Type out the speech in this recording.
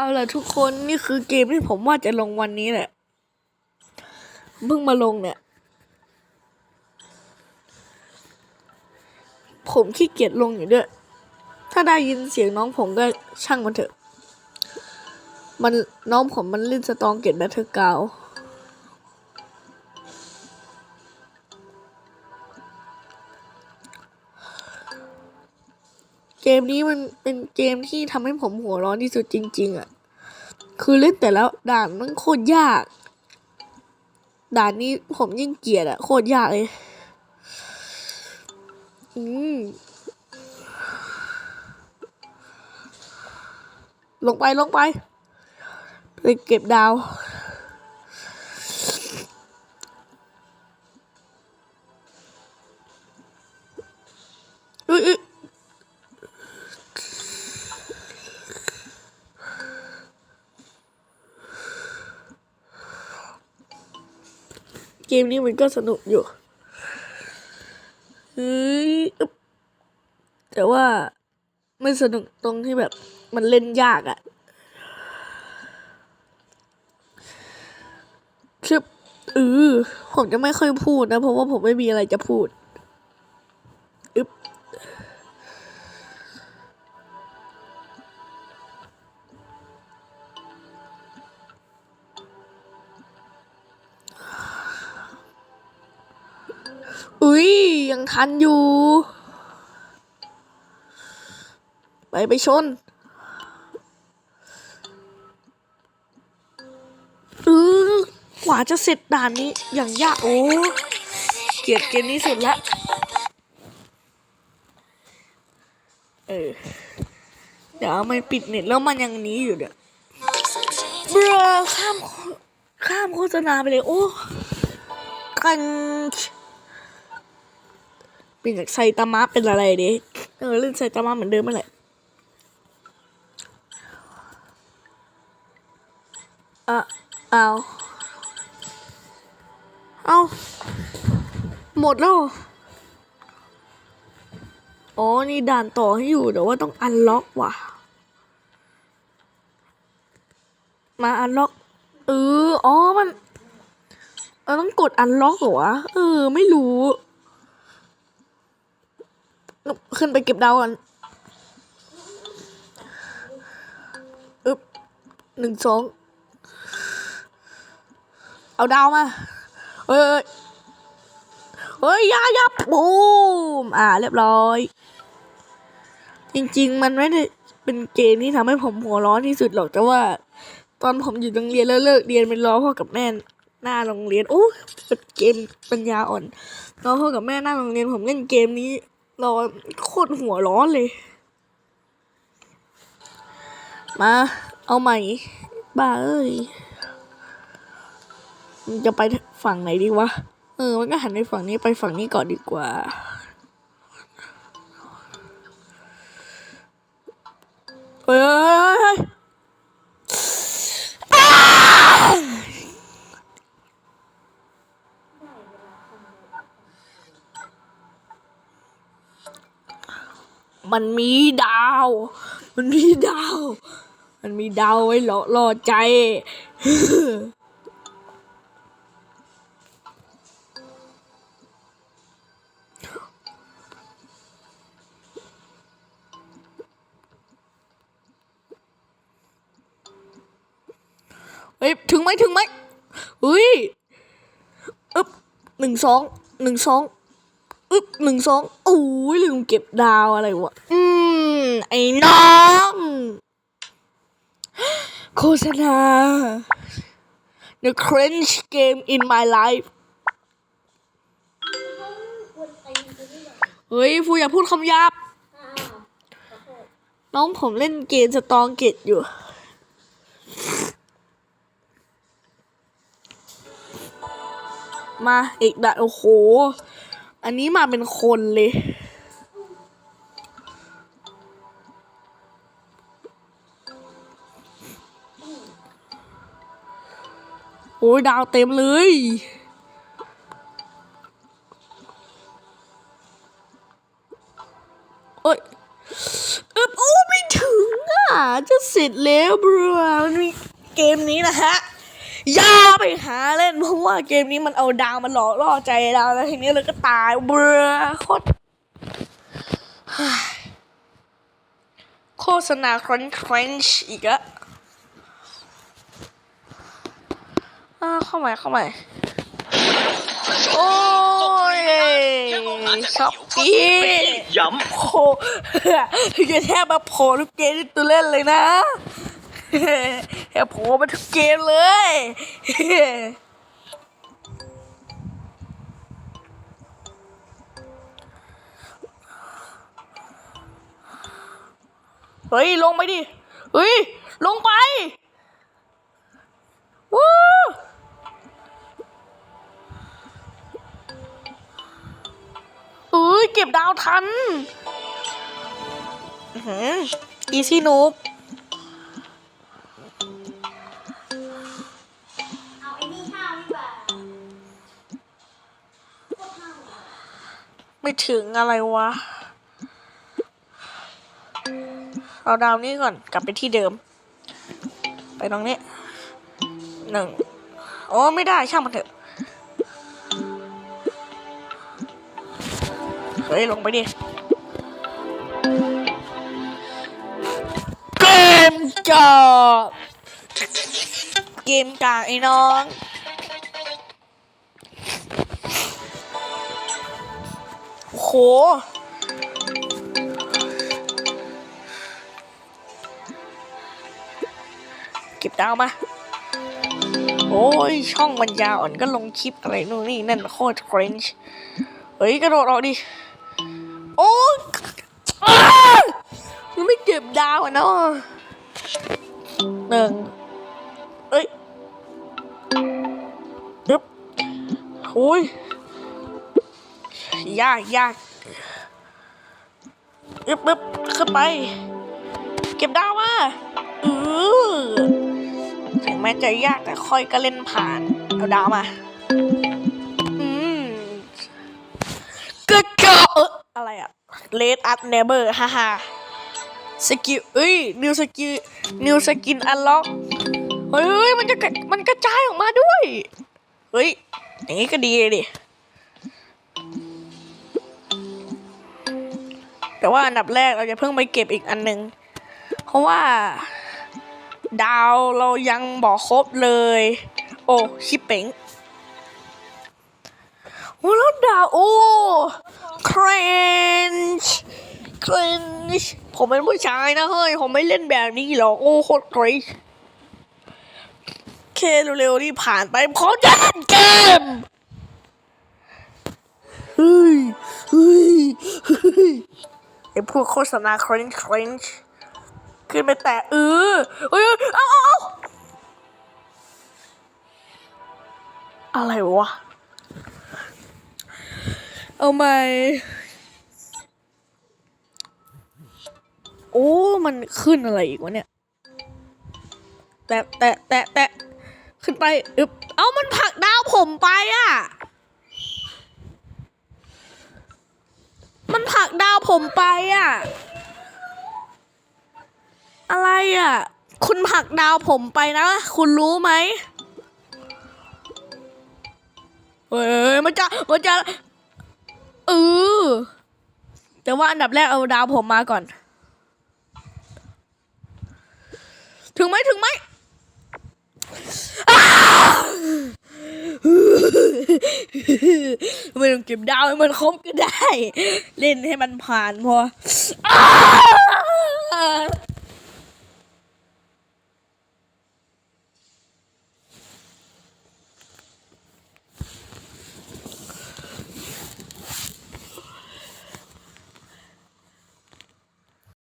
เอาล่ะทุกคนนี่คือเกมที่ผมว่าจะลงวันนี้แหละเพิ่งมาลงเนี่ย ผมขี้เกียจลงอยู่ด้วย ถ้าได้ยินเสียงน้องผมก็ช่างมันเถอะ มันน้องผมมันเล่นสตองเกตแบทเทอร์กาว กมนี้มันเป็นเกมที่ทำให้ผมหัวร้อนที่สุดจริง ๆอะ คือเล่นแต่แล้วด่านมันโคตรยาก ด่านนี้ผมยิ่งเกลียดอะโคตรยากเลย อืม ลงไปลงไปไปเก็บดาวอุ๊ย เกมนี้มันก็สนุกอยู่เฮ้ยอึ๊บแต่ว่าไม่สนุกตรงที่แบบมันเล่นยากอะคือเออผมจะไม่ค่อยพูดนะ เพราะว่าผมไม่มีอะไรจะพูด อุ้ยยังทันอยู่ ไปไปชนเออกว่าจะเสร็จด่านนี้อย่างยากโอ้เกลียดเกมนี้สุดละเออเดี๋ยวมันปิดเน็ตแล้วมันยังนี้อยู่เดี๋ยวเบรอข้ามข้ามโฆษณาไปเลย โอ้กัน เปลี่ยนจากไซตามะเป็นอะไรดิเออเล่นไซตามะเหมือนเดิมเมื่อไหร่อะเอาเอาหมดแล้วออ๋อ นี่ด่านต่อให้อยู่แต่ว่าต้องอันล็อกว่ะ มาอันล็อก เออ อ๋อ มัน เออต้องกดอันล็อกเหรอวะ เออ ไม่รู้ ขึ้นไปเก็บดาวกันอึบหนึ่งสองเอาดาวมา เฮ้ยเฮ้ยยายาบูมอ่า เรียบร้อย จริง ๆ มันไม่ได้เป็นเกมที่ทำให้ผมหัวร้อนที่สุดหรอกแต่ว่า ตอนผมอยู่โรงเรียนแล้วเลิกเรียนเป็นรอพ่อกับแม่หน้าโรงเรียนโอ้เป็นเกมปัญญาอ่อนรอพ่อกับแม่หน้าโรงเรียนผมเล่นเกมนี้ ร้อนโคตรหัวร้อนเลย มา เอาใหม่ บ้าเอ้ยจะไปฝั่งไหนดีวะ เออ มันก็หันไปฝั่งนี้ไปฝั่งนี้ก่อนดีกว่า เฮ้ยเฮ้ยเฮ้ยอ้าว มันมีดาว มันมีดาว มันมีดาวไว้หล่อล่อใจ เฮ้ย ถึงไหมถึงไหมเฮ้ย อึ๊บหนึ่งสอง หนึ่งสอง อึ๊บหนึ่งสองโอ้ยลืมเก็บดาวอะไรวะ อืม ไอ้น้อง โฆษณา The cringe game in my life เฮ้ยฟูอย่าพูดคำหยาบ น้องผมเล่นเกมสตองเกตอยู่ มาอีกดัดโอ้โห อันนี้มาเป็นคนเลย โอ้ยดาวเต็มเลยโอ้ยอึบโอ้ไม่ถึงอะ จะเสร็จร็จแล้วบรัวมันมีเกมนี้นะฮะ อย่าไปหาเล่นเพราะว่าเกมนี้มันเอาดาวมาหลอกล่อใจเราแล้วทีนี้เราก็ตายเบื่อโคตรโฆษณาครันครันช์อีกแล้วอ่าเข้ามาเข้ามาโอ้ยช็อปปี้ย้โผล่จะแทบมาโผล่ทุกเกมที่ตัวเล่นเลยนะ แอบโผล่มาทุกเกมเลยเฮ้ย ลงไปดิ เฮ้ย ลงไป วู้เอ้ย เก็บดาวทันอีซี่นูบ ไม่ถึงอะไรวะ เอาดาวนี้ก่อนกลับไปที่เดิม ไปตรงนี้หนึ่งโอ้ไม่ได้ช่างมันเถอะ เฮ้ย ลงไปดิเกมจบเกมกลากไอ้น้อง โอ้โห เก็บดาวมา โอ้ย ช่องมันยาวอ่อนก็ลงคลิปอะไรนู่นนี่นั่นโคตรครินช์เฮ้ย กระโดดออกดิ โอ้ยมันไม่เก็บดาวอะเนาะหนึ่งเอ้ยยึบโอ้ย ยากยากยึบยึบขึ้นไป เก็บดาวมาเออถึงแม้จะยากแต่ค่อยก็เล่นผ่าน เอาดาวมา อืมกระจอกอะไรอะเลดอัพเนเบอร์ฮ่าฮ่าสกิลเอ้ย นิวสกิล นิวสกินอันล็อก เฮ้ย มันจะกระมันกระจายออกมาด้วย เฮ้ย อย่างนี้ก็ดีเลยดิ แต่ว่าอันดับแรกเราจะเพิ่งไปเก็บอีกอันหนึ่งเพราะว่า ดาวเรายังบอกครบเลย โอ้ชิปเป๋งโอ้แล้วดาวโอ้ครนช์ครนช์ผมเป็นผู้ชายนะเฮ้ย ผมไม่เล่นแบบนี้หรอก โอ้โคตรครนช์เคเร็วๆนี่ผ่านไปขอจะเล่นเกมเฮ้ยเฮ้ยเฮ้ย พวกโฆษณาครินช์ครินช์ขึ้นไปแตะเออเอ้ยเอาเอาเอาอะไรวะ เอาใหม่โอ้ มันขึ้นอะไรอีกวะเนี่ย แตะแตะแตะแตะขึ้นไป อึบ เอามันผักดาวผมไปอะ มันผลั กดาวผมไปอะ อะไรอะ คุณผักดาวผมไปนะ คุณรู้ไหมเฮ้ยมันจะมันจะเออแต่ว่าอันดับแรกเอาดาวผมมาก่อน ถึงไหมถึงไหมอ้า ไม่ต้องเก็บดาวให้มันครบก็ได้ เล่นให้มันผ่านพอ